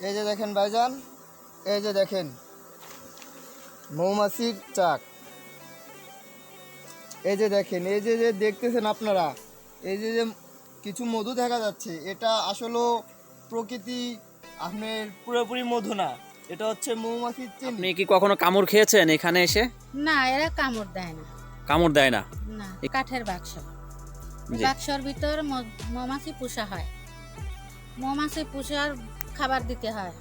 এই যে দেখেন ভাইজান এই যে দেখেন মৌমাছির চাক। এই যে দেখেন এই যে যে দেখতেছেন আপনারা এই যে যে কিছু মধু দেখা যাচ্ছে এটা আসলে প্রকৃতি আপনার পুরোপুরি মধু না এটা হচ্ছে মৌমাছির চিনি। আপনি কি কখনো কামড় খেয়েছেন এখানে এসে? না এরা কামড় দেয় না। কামড় দেয় না? না কাঠের বাক্স। বাক্সর ভিতর ম- মৌমাছি পোষা হয়। মৌমাছি পোষার খাবার দিতে হয়।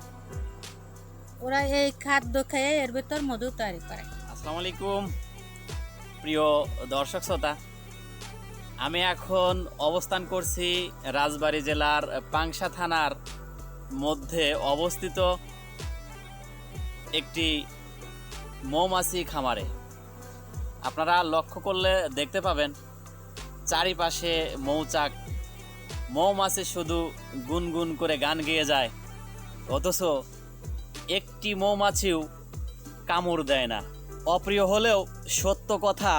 ওরা এই খাদ্য খেয়ে এর ভিতর মধু তৈরি করে। আসসালামু আলাইকুম, প্রিয় দর্শক শ্রোতা। আমি এখন অবস্থান করছি রাজবাড়ী জেলার পাংশা থানার মধ্যে অবস্থিত একটি মৌমাছি খামারে। আপনারা লক্ষ্য করলে দেখতে পাবেন, চারিপাশে মৌচাক। মৌমাছি শুধু গুনগুন করে গান গেয়ে যায়। অথচ একটি মৌমাছিও কামড় দেয় না। অপ্রিয় হলেও সত্য কথা,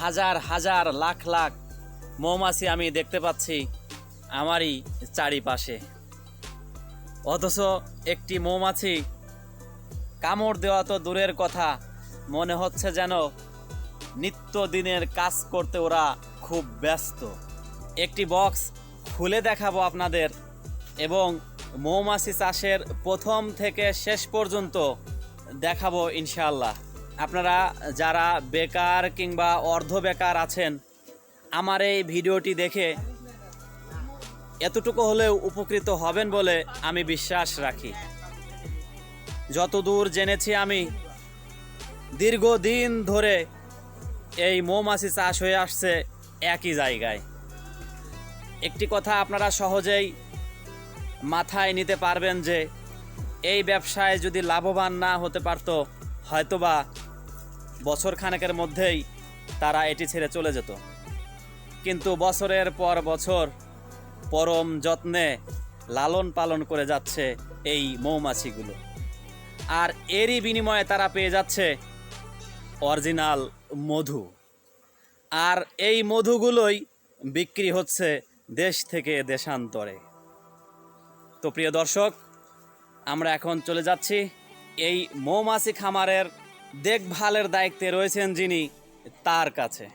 হাজার হাজার লাখ লাখ মৌমাছি আমি দেখতে পাচ্ছি আমারই চারিপাশে। অথচ একটি মৌমাছি কামড় দেওয়া তো দূরের কথা, মনে হচ্ছে যেন নিত্যদিনের কাজ করতে ওরা খুব ব্যস্ত। একটি বক্স খুলে দেখাবো আপনাদের এবং মৌমাছি চাষের প্রথম থেকে শেষ পর্যন্ত দেখাবো ইনশাআল্লাহ। আপনারা যারা বেকার কিংবা অর্ধ বেকার আছেন, আমার এই ভিডিওটি দেখে এতটুকু হলেও উপকৃত হবেন বলে আমি বিশ্বাস রাখি। যতদূর জেনেছি আমি, দীর্ঘদিন ধরে এই মৌমাছি চাষ হয়ে আসছে একই জায়গায়। একটি কথা আপনারা সহজেই মাথায় নিতে পারবেন যে এই ব্যবসায় যদি লাভবান না হতে পারত, হয়তোবা বছর খানেকের মধ্যেই তারা এটি ছেড়ে চলে যেত। কিন্তু বছরের পর বছর পরম যত্নে লালন পালন করে যাচ্ছে এই মৌমাছিগুলো। আর এরই বিনিময়ে তারা পেয়ে যাচ্ছে অরিজিনাল মধু। আর এই মধুগুলোই বিক্রি হচ্ছে দেশ থেকে দেশান্তরে। তো প্রিয় দর্শক, আমরা এখন চলে যাচ্ছি এই মৌমাছি খামারের দেখভালের দায়িত্বে রয়েছেন যিনি তার কাছে।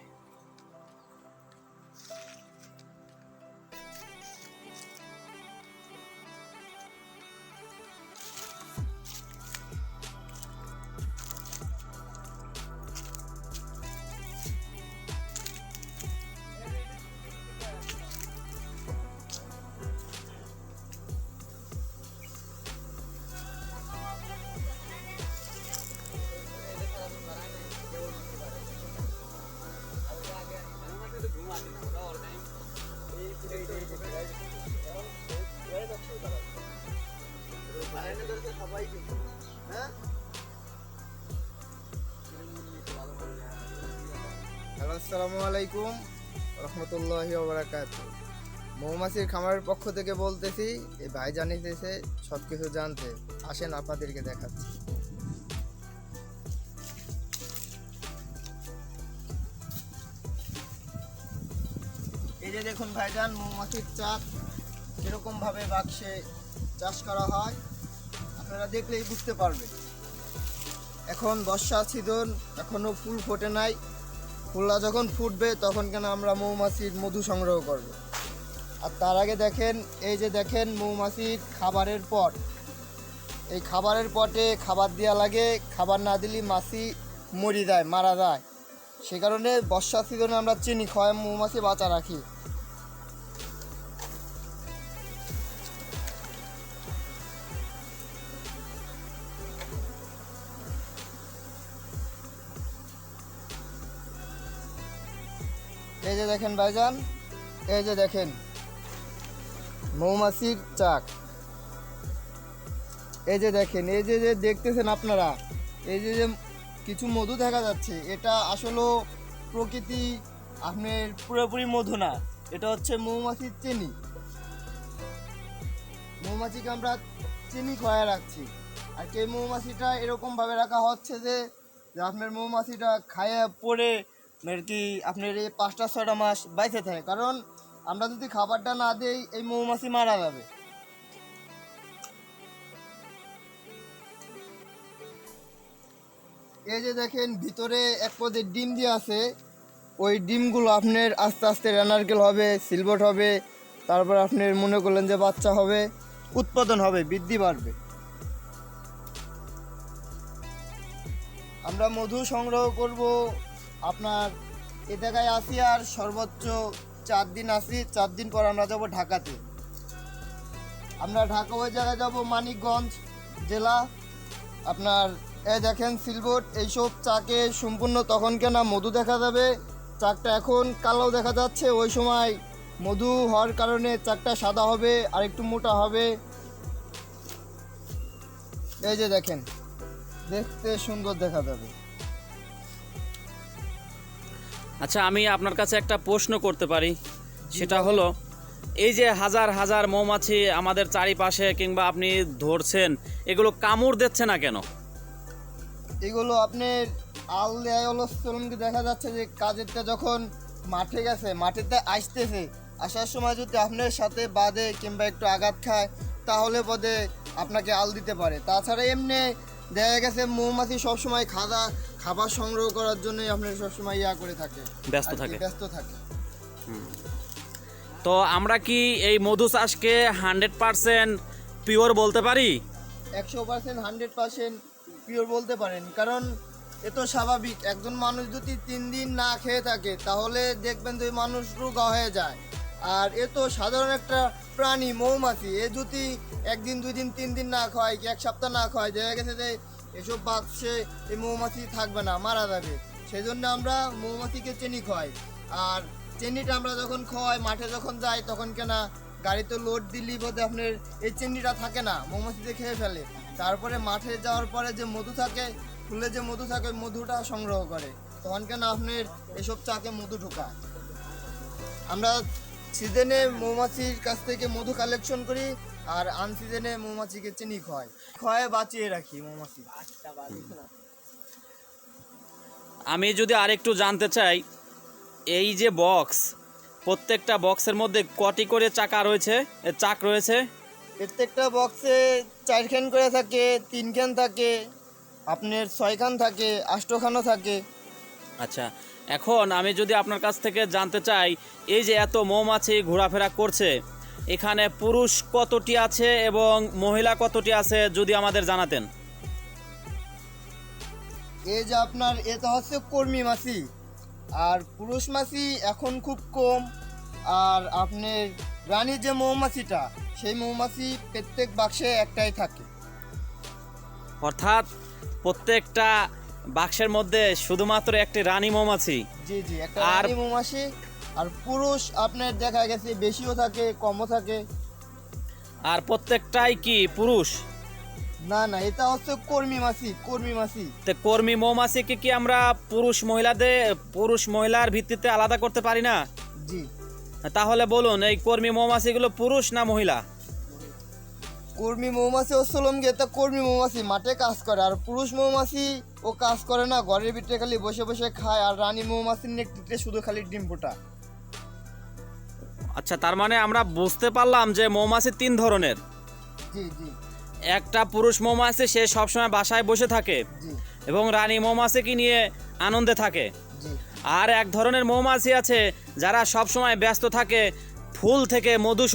আসসালামু আলাইকুম রহমতুল্লাহি ওবরাকাত মৌমাছির খামারের পক্ষ থেকে বলতেছি, এই ভাই জানিয়েছে সব কিছু জানতে। আসেন আপনাদেরকে দেখাচ্ছি। এই যে দেখুন ভাইজান, মৌমাছির চাক, কিরকমভাবে বাক্সে চাষ করা হয়, আপনারা দেখলেই বুঝতে পারবেন। এখন বর্ষা সিজন, এখনও ফুল ফোটে নাই। ফুলটা যখন ফুটবে তখন কেন আমরা মৌমাছির মধু সংগ্রহ করব। আর তার আগে দেখেন, এই যে দেখেন মৌমাছির খাবারের পট। এই খাবারের পটে খাবার দেওয়া লাগে, খাবার না দিলে মাছি মরি যায়, মারা যায়। সে কারণে বর্ষা সিজনে আমরা চিনি খয় মৌমাছি বাঁচা রাখি। যে দেখেন ভাইজান, এই যে দেখেন, মৌমাছির চাক। এই যে দেখেন, এই যে যে দেখতেছেন আপনারা, এই যে যে কিছু মধু দেখা যাচ্ছে, এটা আসলে প্রকৃতি আপনার পুরোপুরি মধু না, এটা হচ্ছে মৌমাছির চিনি। মৌমাছিকে আমরা চিনি খয়া রাখছি। আর এই মৌমাছিটা এরকম ভাবে রাখা হচ্ছে যে আপনার মৌমাছিটা খায়া পড়ে মানে কি আপনার এই পাঁচটা, ছয়টা মাস বাইসে থাকে। কারণ আমরা যদি খাবারটা না দিই, এই মৌমাছি মারা যাবে। এই যে দেখেন, ভিতরে এক পদের ডিম দিয়ে আছে। ওই ডিমগুলো আপনার আস্তে আস্তে রানার্কেল হবে সিলবট হবে। তারপর আপনার মনে করলেন যে বাচ্চা হবে, উৎপাদন হবে, বৃদ্ধি বাড়বে। আমরা মধু সংগ্রহ করব। আপনার এ জায়গায় আসি আর সর্বোচ্চ চার দিন আসি, চার দিন পর আমরা যাব ঢাকাতে। আমরা ঢাকা ওই জায়গায় যাব, মানিকগঞ্জ জেলা। আপনার এ দেখেন সিলবোর্ড এইসব চাকে সম্পূর্ণ তখন কেনা মধু দেখা যাবে। চাকটা এখন কালো দেখা যাচ্ছে, ওই সময় মধু হওয়ার কারণে চাকটা সাদা হবে, আর একটু মোটা হবে। এই যে দেখেন, দেখতে সুন্দর দেখা যাবে। আচ্ছা আমি আপনার কাছে একটা প্রশ্ন করতে পারি। সেটা হলো, এই যে হাজার হাজার মৌমাছি আমাদের চারিপাশে কিংবা আপনি ধরছেন, এগুলো কামড় দিচ্ছে না কেন? এগুলো আপনার আল দেয়ালস্থলনকে দেখা যাচ্ছে যে কাজেরটা যখন মাঠে গেছে মাঠেতে আসতেছে, আসার সময় যদি আপনার সাথে বাদে কিংবা একটু আঘাত খায়, তাহলে পদে আপনাকে আল দিতে পারে। তাছাড়া এমনি দেখা গেছে মৌমাছি সবসময় খাদা খাবার সংগ্রহ করার জন্যই আপনার সবসময় ইয়া করে থাকে। ব্যস্ত থাকে। ব্যস্ত থাকে। তো আমরা কি এই মধু চাষকে হান্ড্রেড পারসেন্ট পিওর বলতে পারি? একশো পার্সেন্ট হান্ড্রেড পার্সেন্ট পিওর বলতে পারেন। কারণ এ তো স্বাভাবিক একজন মানুষ যদি তিন দিন না খেয়ে থাকে তাহলে দেখবেন যে মানুষ রোগা হয়ে যায়। আর এ তো সাধারণ একটা প্রাণী, মৌমাছি। এ যদি একদিন দুই দিন তিন দিন না খায়, কি এক সপ্তাহ না খায়, দেখা গেছে যে এসব বাক্সে এই মৌমাছি থাকবে না, মারা যাবে। সেই জন্য আমরা মৌমাছিকে চেনি খাই আর চেনিটা আমরা যখন খাওয়াই, মাঠে যখন যাই, তখন কেনা গাড়িতে লোড দিলি বোধহয় আপনার এই চেনিটা থাকে না, মৌমাছিতে খেয়ে ফেলে। তারপরে মাঠে যাওয়ার পরে যে মধু থাকে, ফুলে যে মধু থাকে মধুটা সংগ্রহ করে। তখন কেন আপনার এসব চাকে মধু ঢোকায়। আমরা সিজনে মৌমাছির কাছ থেকে মধু কালেকশন করি আর আনসিজনে মৌমাছিকে চিনি খাওয়াই খাওয়ায় বাঁচিয়ে রাখি মৌমাছি। আমি যদি আরেকটু জানতে চাই এই যে বক্স প্রত্যেকটা বক্সের মধ্যে কটি করে চাকা রয়েছে চাক রয়েছে? প্রত্যেকটা বক্সে চারখান করে থাকে তিনখান থাকে আপনার ছয়খান থাকে আষ্টখানও থাকে। আচ্ছা এখন আমি যদি আপনার কাছ থেকে জানতে চাই এই যে এত মৌমাছি ঘোরাফেরা করছে এখানে পুরুষ কতটি আছে এবং মহিলা কতটি আছে যদি আমাদের জানাতেন? এই যে আপনার এটা হচ্ছে কর্মী মাছি। আর পুরুষ মাছি এখন খুব কম। আর আপনার রানী যে মৌমাছিটা সেই মৌমাছি প্রত্যেক বাক্সে একটাই থাকে। অর্থাৎ প্রত্যেকটা বাক্সের মধ্যে শুধুমাত্র একটি রানী মৌমাছি। জি জি একটা আর- রানী মৌমাছি। আর পুরুষ আপনার দেখা গেছে বেশিও থাকে কমও থাকে। আর প্রত্যেকটাই কি পুরুষ? না না এটা হচ্ছে কর্মী মাছি কর্মী মাছি। তো কর্মী মৌমাছিকে কি আমরা পুরুষ মহিলাদের পুরুষ মহিলার ভিত্তিতে আলাদা করতে পারি না? জি। তাহলে বলুন এই কর্মী মৌমাছিগুলো পুরুষ না মহিলা? কর্মী মৌমাছি হচ্ছে এটা কর্মী মৌমাছি মাঠে কাজ করে। আর পুরুষ মৌমাছি ও কাজ করে না ঘরের ভিতরে খালি বসে বসে খায় আর রানী মৌমাছির নেকটিতে শুধু খালি ডিম ফোটা আচ্ছা তার মানে আমরা বুঝতে পারলাম যে মৌমাছি তিন ধরনের। জি জি। একটা পুরুষ মৌমাছি সে সবসময় বাসায় বসে থাকে জি। এবং রানী মৌমাছিকে নিয়ে আনন্দে থাকে। জি। আর এক ধরনের মৌমাছি আছে যারা সবসময় ব্যস্ত থাকে ফুল থেকে মধু